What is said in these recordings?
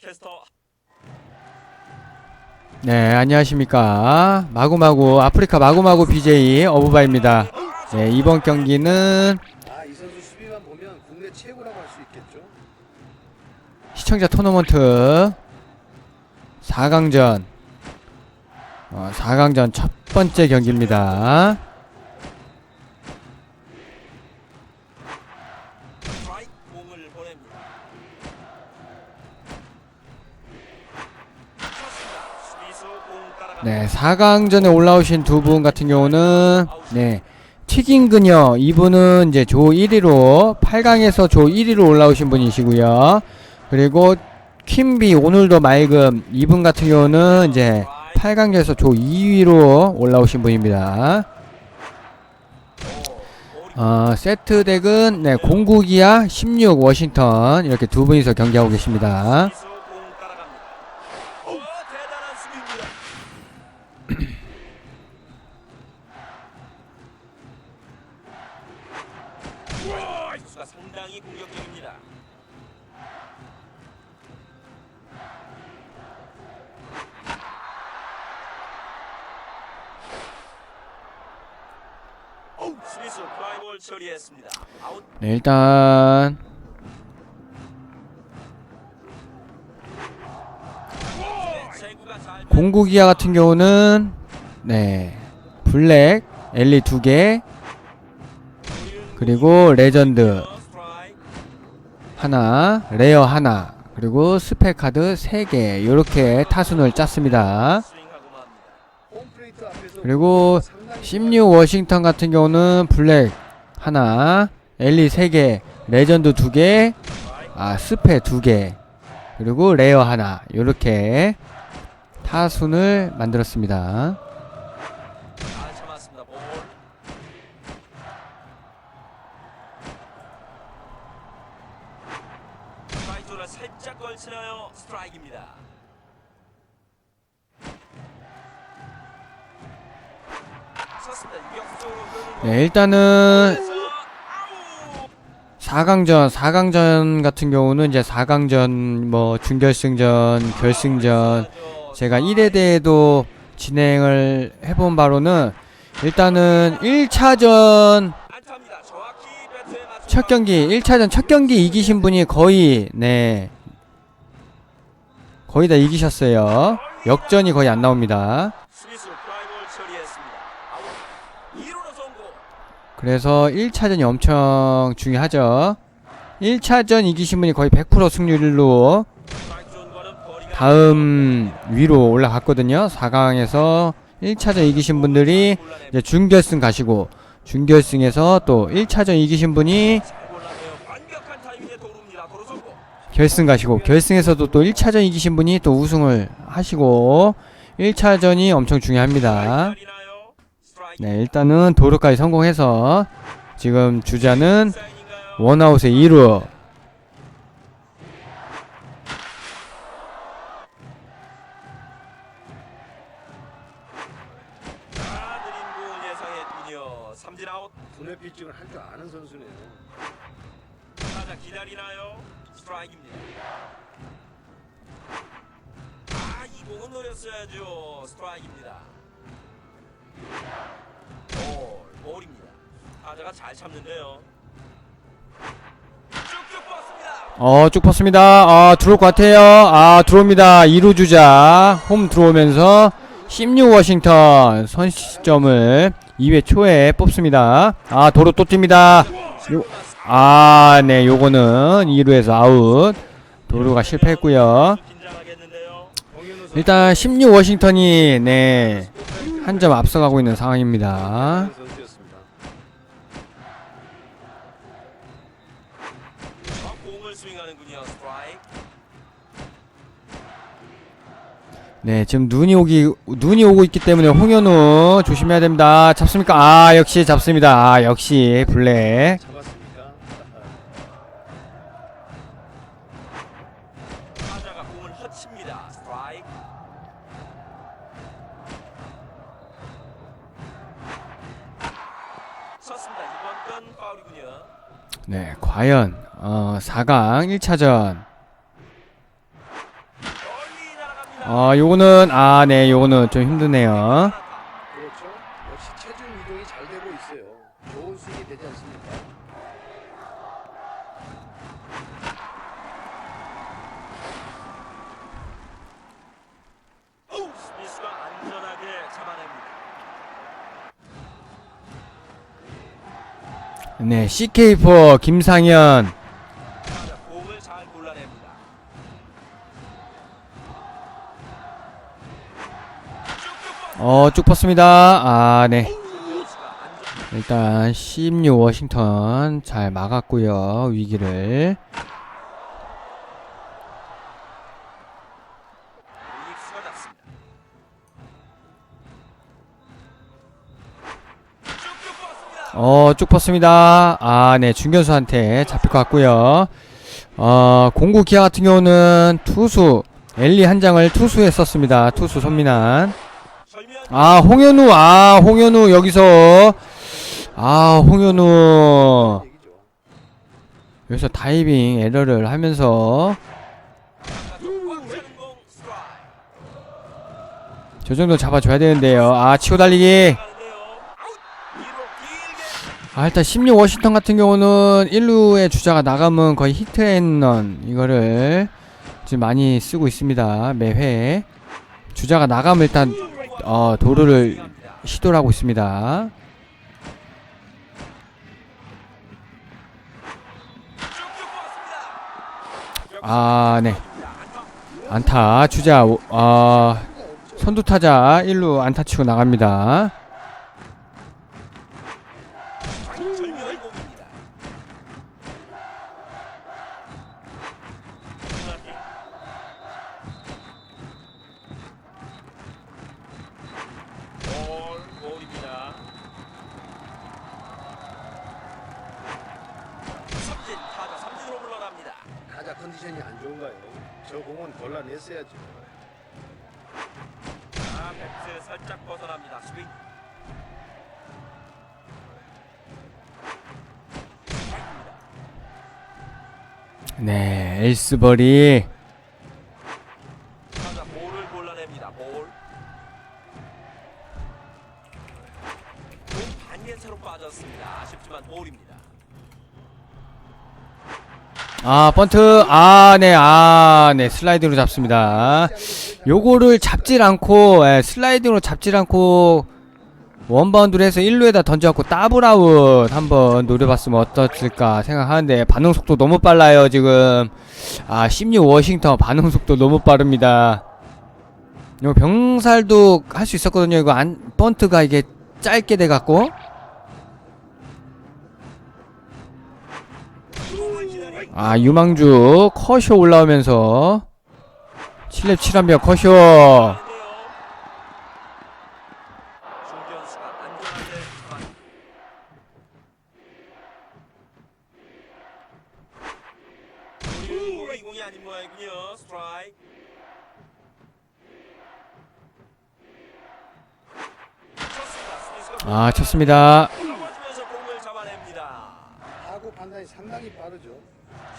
캐스터 네, 안녕하십니까. 마구마구, 아프리카 마구마구 BJ 어부바입니다. 네, 이번 경기는 아, 이 선수 수비만 보면 국내 최고라고 할 수 있겠죠. 시청자 토너먼트 4강전, 어, 4강전 첫 번째 경기입니다. 네, 4강전에 올라오신 두 분 같은 경우는, 네, 튀긴 그녀, 이분은 이제 조 1위로, 8강에서 조 1위로 올라오신 분이시고요. 그리고 퀸비, 오늘도 맑음, 이분 같은 경우는 이제 8강전에서 조 2위로 올라오신 분입니다. 어, 세트 덱은, 네, 공구기아, 16 워싱턴, 이렇게 두 분이서 경기하고 계십니다. 수비수 플라이볼 처리했습니다. 아웃 네, 일단, 공구기아 같은 경우는 네 블랙 엘리 두 개 그리고 레전드 하나 레어 하나 그리고 스펙 카드 세 개 이렇게 타순을 짰습니다. 그리고 16 워싱턴 같은 경우는 블랙 하나 엘리 세개 레전드 두개아 스펙 두개 그리고 레어 하나 이렇게 타순을 만들었습니다. 일단은 공에서 아우! 4강전, 4강전 같은 경우는 이제 4강전, 뭐, 준결승전, 결승전, 제가 1회 대회도 진행을 해본 바로는 일단은 1차전 안타입니다. 정확히 배트에 맞춰 첫 경기, 1차전 첫 경기 이기신 분이 거의, 네, 거의 다 이기셨어요. 역전이 거의 안 나옵니다. 스미스 플라이볼 처리했습니다. 아웃. 2루로 성공. 그래서 1차전이 엄청 중요하죠. 1차전 이기신 분이 거의 100% 승률로 다음 위로 올라갔거든요. 4강에서 1차전 이기신 분들이 이제 준결승 가시고 준결승에서 또 1차전 이기신 분이. 결승 가시고 결승에서도 또 1차전 이기신 분이 또 우승을 하시고 1차전이 엄청 중요합니다. 네, 일단은 도루까지 성공해서 지금 주자는? 원아웃의 2루. 아, 느린 공 예상했군요. 삼진 아웃. 분해 피칭을 할 줄 아는 선수네요. 타자 기다리나요? 스트라이크입니다. 아, 이 공은 노렸어야죠. 스트라이크입니다. 볼, 볼입니다. 타자가 잘 참는데요. 쭉쭉 뻗습니다. 어, 쭉 뻗습니다. 아, 들어올 것 같아요. 아, 들어옵니다. 2루 주자. 홈 들어오면서 16 워싱턴 선시점을 2회 초에 뽑습니다. 아, 도로 또 뜁니다. 요, 아, 네, 요거는 2루에서 아웃. 도루가 실패했고요. 일단 16 워싱턴이 네, 한 점 앞서가고 있는 상황입니다. 네, 지금 눈이 오기 눈이 오고 있기 때문에 홍현우 조심해야 됩니다. 잡습니까? 아, 역시 잡습니다. 아, 역시 블랙. 잡았습니까? 타자가 공을 허칩니다. 스트라이크. 쳤습니다. 이번 건 파울이군요. 네, 과연 어, 4강 1차전 아 요거는 아 네 요거는 좀 힘드네요 그렇죠. 역시 체중 이동이 잘 되고 있어요. 좋은 스윙이 되지 않습니까? 스미스가 안전하게 잡아냅니다. 네 CK4 김상현 어 쭉 뻗습니다. 아네. 공수가 안전. 일단 16 워싱턴 잘 막았고요 위기를. 어 쭉 뻗습니다. 아 네. 중견수한테 잡힐 것 같고요. 어 공구 기아 같은 경우는 투수 엘리 한 장을 투수에 썼습니다. 투수 손민환 아 홍현우 아 홍현우 여기서 아 홍현우. 여기서 다이빙 에러를 하면서. 저 정도 잡아줘야 되는데요 아 치고 달리기. 아 일단 16 워싱턴 같은 경우는 1루의 주자가 나가면 거의 히트앤런 이거를 지금 많이 쓰고 있습니다 매회 주자가 나가면 일단 어 도루를 시도를 하고 있습니다. 아 네. 안타 주자 오- 어 선두 타자 1루 안타 치고 나갑니다 네 엘스버리 타자 볼을 골라냅니다. 볼. 공 반개차로 빠졌습니다. 아쉽지만 볼입니다. 아 번트 아 네 아 네 슬라이드로 잡습니다 요거를 잡질 않고 예, 슬라이드로 잡질 않고 원바운드로 해서 1루에다 던져갖고 더블아웃 한번 노려봤으면 어떻을까 생각하는데 반응 속도 너무 빨라요 지금. 아 16 워싱턴 반응 속도 너무 빠릅니다. 요 병살도 할 수 있었거든요. 이거 안 번트가 이게 짧게 돼갖고. 아 유망주 커쇼 올라오면서 7렙 7한별 커쇼. 아 쳤습니다 넘어지면서 공을 잡아냅니다. 타구 판단이 상당히 빠르죠.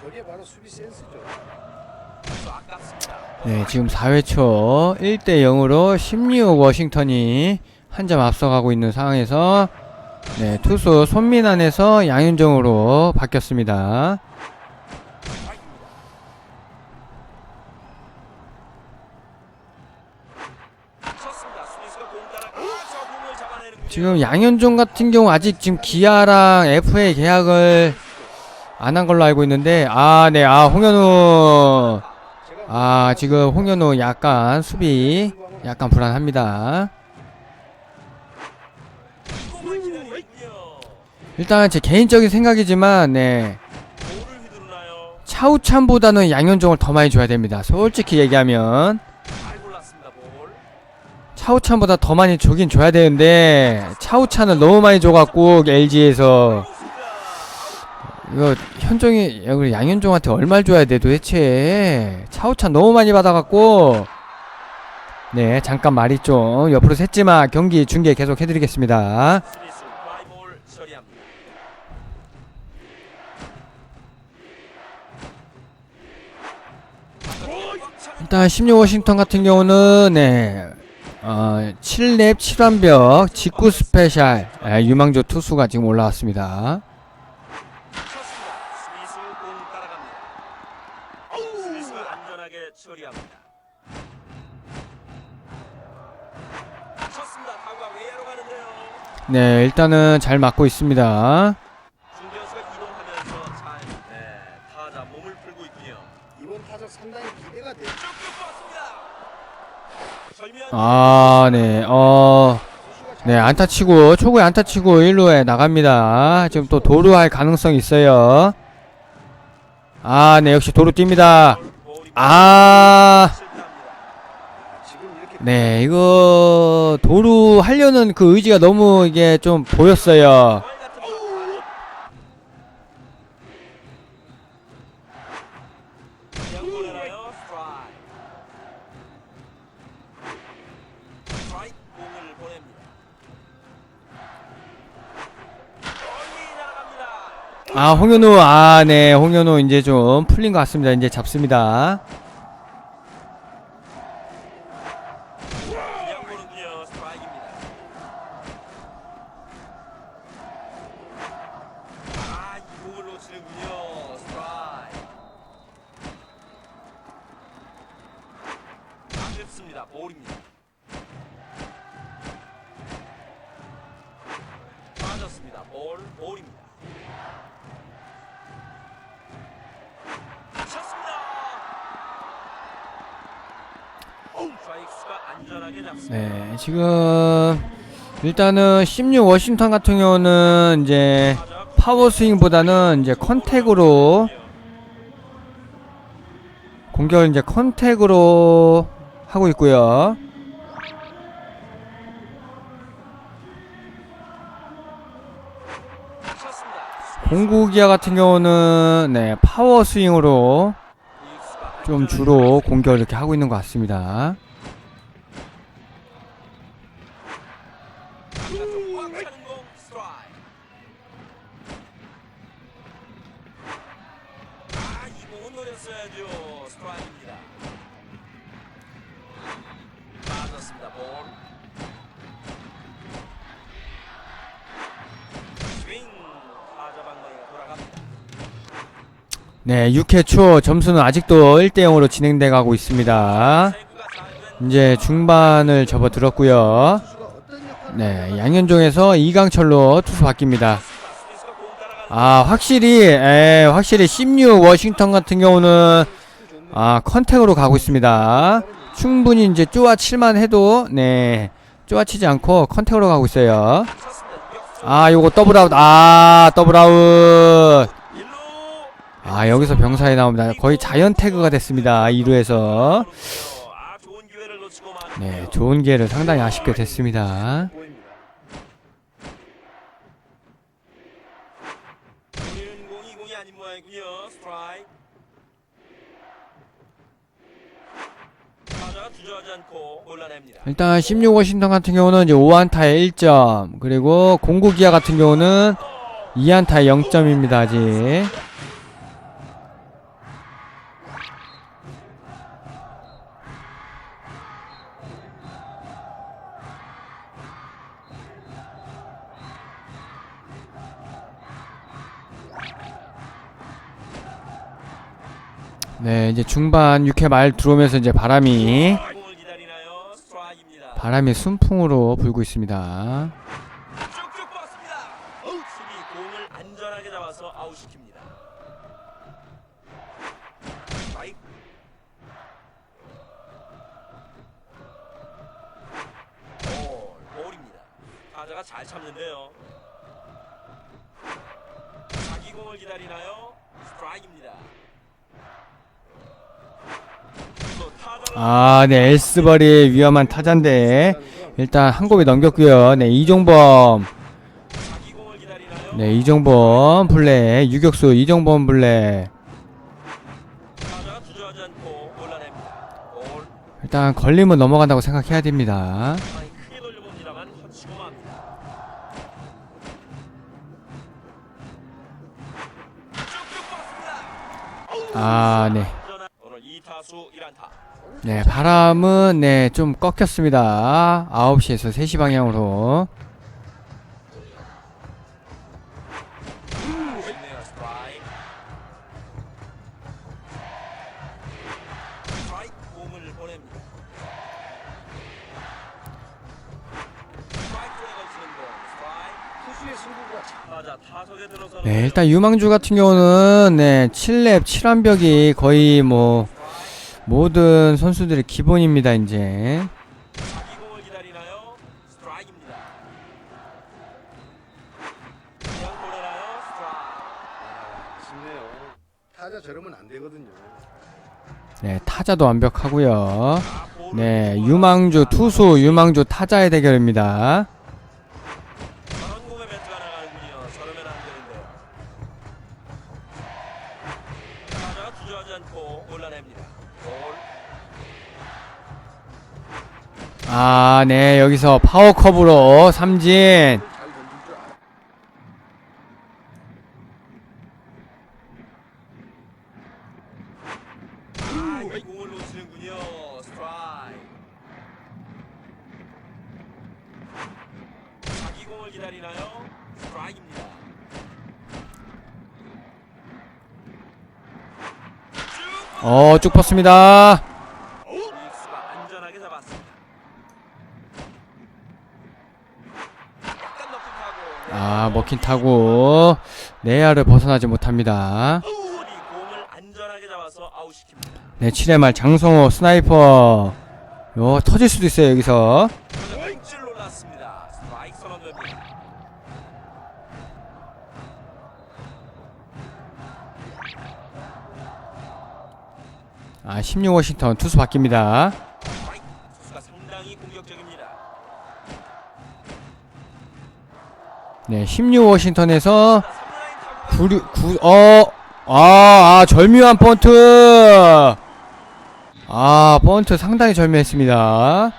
저게 바로 수비 센스죠. 또 아깝습니다. 네 지금 4회 초 1대 0으로 16 워싱턴이 한 점 앞서가고 있는 상황에서 네 투수 손민환에서 양윤정으로 바뀌었습니다. 스미스가 공 따라 가서 공을 잡아내는군요. 지금 양현종 같은 경우 아직 지금 기아랑 FA 계약을 안 한 걸로 알고 있는데 아 네 아 홍현우 아 지금 홍현우 약간 수비 약간 불안합니다. 일단 제 개인적인 생각이지만 네? 차우찬보다는 양현종을 더 많이 줘야 됩니다 솔직히 얘기하면. 차우찬보다 더 많이 주긴 줘야 되는데 차우찬을 너무 많이 줘갖고 LG에서. 이거 현종이 야, 우리 양현종한테 얼마를 줘야 돼 도대체 차우찬 너무 많이 받아갖고 네 잠깐 말이 좀 옆으로 샜지만 경기 중계 계속 해드리겠습니다 일단 16 워싱턴 같은 경우는 네. 어, 7렙 7완벽 직구 스페셜 에, 유망조 투수가 지금 올라왔습니다. 네, 일단은 잘 맞고 있습니다. 네. 이번 타자 상당히 기대가 돼요. 쭉쭉 뻗습니다. 절묘한 아, 네. 어, 네, 안타 치고 초구에 안타 치고 1루에 나갑니다. 지금 또 도루할 가능성이 있어요. 아, 네, 역시 도루 뜁니다. 아, 네, 이거 도루 하려는 그 의지가 너무 이게 좀 보였어요. 아, 홍현우, 아, 네, 홍현우 이제 좀 풀린 것 같습니다. 이제 잡습니다. 일단은 16 워싱턴 같은 경우는 이제 파워 스윙보다는 이제 컨택으로 공격을 이제 컨택으로 하고 있고요. 쳤습니다. 공구 기아 같은 경우는 네, 파워 스윙으로 좀 주로 공격을 이렇게 하고 있는 것 같습니다. 네, 6회 초 점수는 아직도 1대 0으로 진행돼 가고 있습니다. 이제 중반을 접어들었고요. 네, 양현종에서 이강철로 투수 바뀝니다. 아, 확실히, 에, 확실히 16 워싱턴 같은 경우는 아, 컨택으로 가고 있습니다. 충분히 이제 쪼아 칠만 해도 네, 쪼아 치지 않고 컨택으로 가고 있어요. 아, 요거 더블 아웃. 아, 더블 아웃. 아, 여기서 병사에 나옵니다. 거의 자연 태그가 됐습니다. 2루에서. 아, 좋은 기회를 놓치고 만. 네, 좋은 기회를 상당히 아쉽게 됐습니다. 일단 16 워싱턴 같은 경우는 이제 5안타에 1점, 그리고 공구 기아 같은 경우는 2안타에 0점입니다. 아직. 네, 이제 중반 6회 말 들어오면서 이제 바람이. 바람이 순풍으로 불고 있습니다. 볼입니다. 타자가 잘 참는데요. 자기 공을 기다리나요? 스트라이크입니다. 아, 네, 엘스버리 위험한 타잔데 일단 한 곡에 넘겼고요. 네, 이종범. 네, 이종범 플레이. 유격수 이종범. 볼. 일단 걸리면 넘어간다고 생각해야 됩니다. 아, 네. 오늘 2타수 1안타. 네, 바람은 네, 좀 꺾였습니다. 9시에서 3시 방향으로. 네, 일단 유망주 같은 경우는 네, 7렙 7완벽이 거의 뭐 모든 선수들의 기본입니다, 이제. 타자 저러면 안 되거든요. 네, 타자도 완벽하고요. 네, 좀 유망주. 투수, 유망주 타자의 대결입니다. 아, 네, 여기서 파워컵으로 삼진. 잘 던질 줄 알아. 아, 이 공을 놓치는군요. 스트라이크. 자기 공을 기다리나요? 스트라이크입니다. 쭉 어, 쭉 뻗습니다. 믹스가 안전하게 잡았습니다. 약간 높은 타고. 아, 먹힌 타구. 내야를 벗어나지 못합니다. 네, 7회 말 장성호 스나이퍼. 요, 터질 수도 있어요, 여기서. 아, 16 워싱턴 투수 바뀝니다. 네, 16 워싱턴에서 자, 3라인 타구가 9, 9, 어, 아, 아, 절묘한 번트. 아, 번트 상당히 절묘했습니다.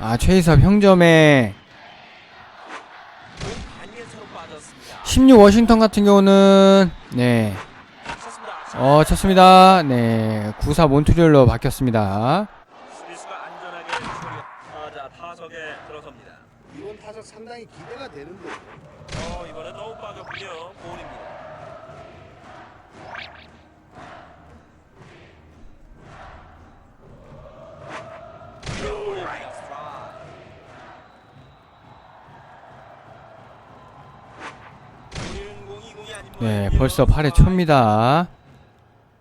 아, 최희섭 형점에 공 안개처럼 빠졌습니다. 16 워싱턴 같은 경우는, 네. 어, 쳤습니다. 네, 94 몬트리올로 바뀌었습니다. 수비수가 안전하게 처리. 타자 타석에 들어섭니다. 이번 타자 상당히 기대가 되는데 어 이번에 너무 빠졌군요. 볼입니다. 공이 공이 아닌 네, 모양이군요. 벌써 8회 스트라이크. 초입니다.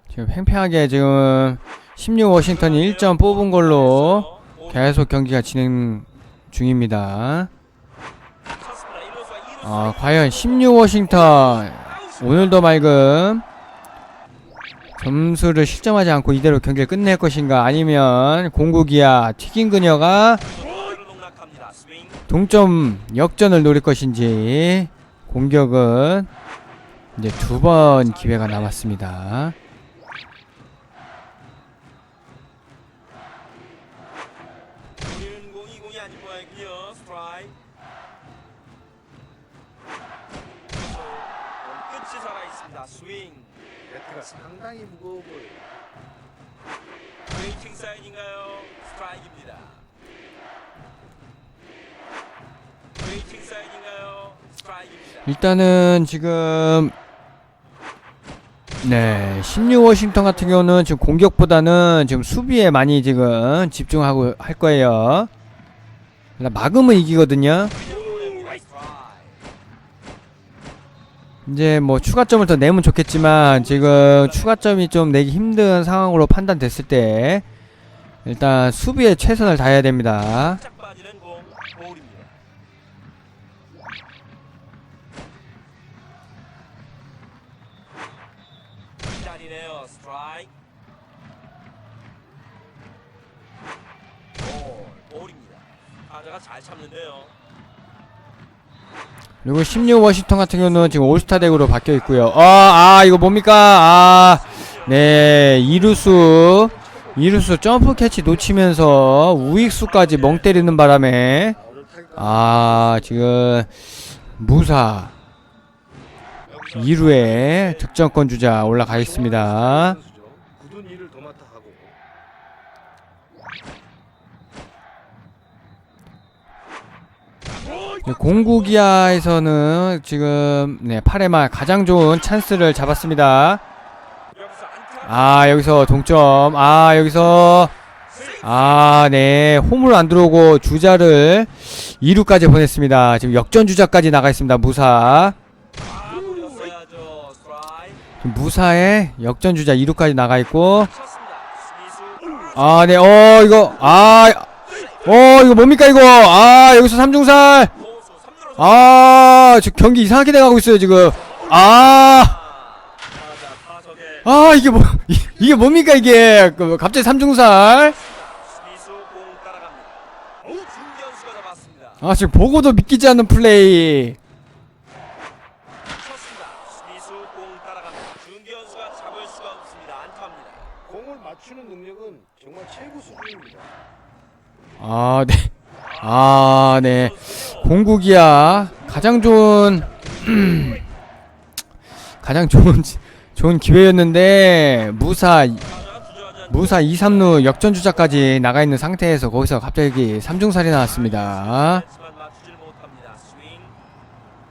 지금 팽팽하게 지금 16 워싱턴이 1점 뽑은 걸로 계속 경기가 진행 중입니다. 아, 과연 16 워싱턴 오늘도 맑음 점수를 실점하지 않고 이대로 경기를 끝낼 것인가 아니면 공국이야 튀긴 그녀가. 동점 역전을 노릴 것인지 공격은 이제 두 번 기회가 남았습니다. 배트가 상당히 무거워 보여요. 웨이팅 사인인가요? 스트라이크입니다. 웨이팅 사인인가요? 스트라이크입니다. 일단은 지금 네, 16 워싱턴 같은 경우는 지금 공격보다는 지금 수비에 많이 지금 집중하고 할 거예요. 막으면 이기거든요. 이제 뭐 추가점을 더 내면 좋겠지만 지금 추가점이 좀 내기 힘든 상황으로 판단됐을 때 일단 수비에 최선을 다해야 됩니다. 타자가 잘 참는데요. 그리고 16 워싱턴 같은 경우는 지금 올스타 덱으로 바뀌어 있고요. 아, 아, 이거 뭡니까? 아, 네, 이루수, 이루수 점프 캐치 놓치면서 우익수까지 멍 때리는 바람에, 아, 지금, 무사. 여기서 2루에 득점권 주자 올라가 있습니다. 선수죠. 굳은 일을 도맡아 하고 네, 공구기아에서는 지금 네, 8회 말 가장 좋은 찬스를 잡았습니다. 아 여기서 동점. 아 여기서 아 네 홈으로 안 들어오고 주자를 2루까지 보냈습니다. 지금 역전 주자까지 나가 있습니다 무사. 무사에 역전 주자 2루까지 나가 있고. 아 네 어 이거 아어 이거 뭡니까 이거? 아 여기서 삼중살. 호수 3루로 아 지금 경기 이상하게 돼가고 있어요 지금 아 아 이게 뭐 이, 이게 뭡니까 이게 그, 갑자기 삼중살. 아 지금 보고도 믿기지 않는 플레이. 아 네. 아 네. 공국이야 가장 좋은 가장 좋은 좋은 기회였는데 무사 무사 2, 3루 역전 주자까지 나가 있는 상태에서 거기서 갑자기 삼중살이 나왔습니다.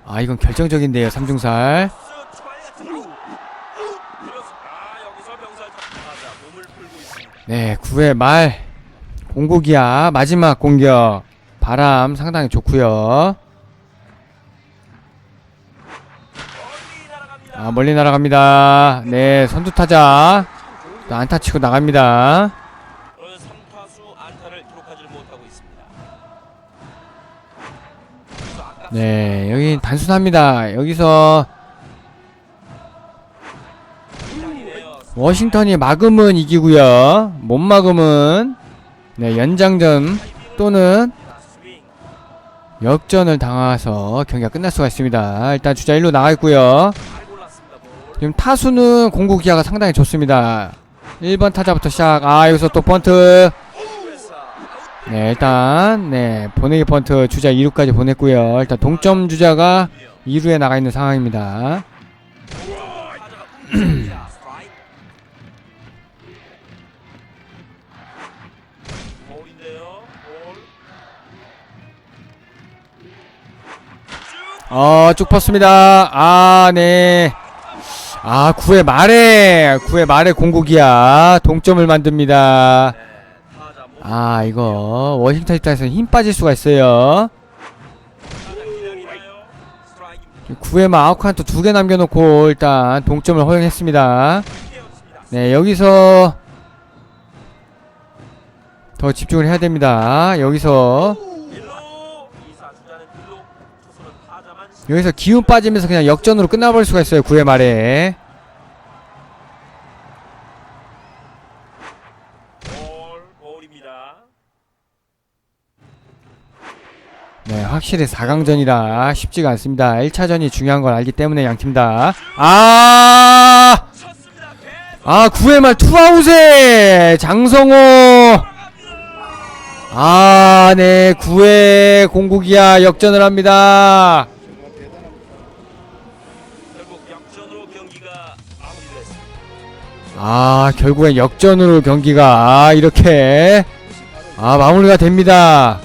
아 이건 결정적인데요 삼중살. 스 트라이 같은 루. 그렇습니다. 아, 여기서 병살 타자 몸을 풀고 있습니다. 네 9회 말 공국이야 마지막 공격 바람 상당히 좋고요. 아 멀리 날아갑니다. 네 선두 타자 또 안타 치고 나갑니다. 오늘 3타수 안타를 기록하지 못하고 있습니다. 그래서 아까 네 여기 단순합니다. 여기서. 워싱턴이 막으면 이기고요. 못 막으면 네 연장전 또는. 역전을 당해서 경기가 끝날 수가 있습니다. 일단 주자 1루 나가 있고요. 잘 골랐습니다. 볼. 지금 타수는 공구 기아가 상당히 좋습니다. 1번 타자부터 시작. 아 여기서 또 아웃. 네 일단 네 보내기 번트 주자 2루까지 보냈고요. 일단 동점 주자가 2루에 나가 있는 상황입니다. 어, 쭉 뻗습니다. 아, 네. 아, 9회 말에, 9회 말에 공국이야. 동점을 만듭니다. 아, 이거, 워싱턴 입장에서 힘 빠질 수가 있어요. 타자 기다리나요? 스트라이크입니다. 9회 말 아웃카운트 두 개 남겨놓고, 일단, 동점을 허용했습니다. 네, 여기서, 더 집중을 해야 됩니다. 여기서, 일루. 이사 주자는 일루. 투수는 타자만 여기서 기운 빠지면서 그냥 역전으로 끝나버릴 수가 있어요. 9회 말에. 네, 확실히 4강전이라 쉽지가 않습니다. 1차전이 중요한 걸 알기 때문에 양팀 다. 아! 아, 9회 말 투아웃에 장성호! 아, 네, 9회 공국이야 역전을 합니다. 아, 결국엔 역전으로 경기가 아, 이렇게 아, 마무리가 됩니다.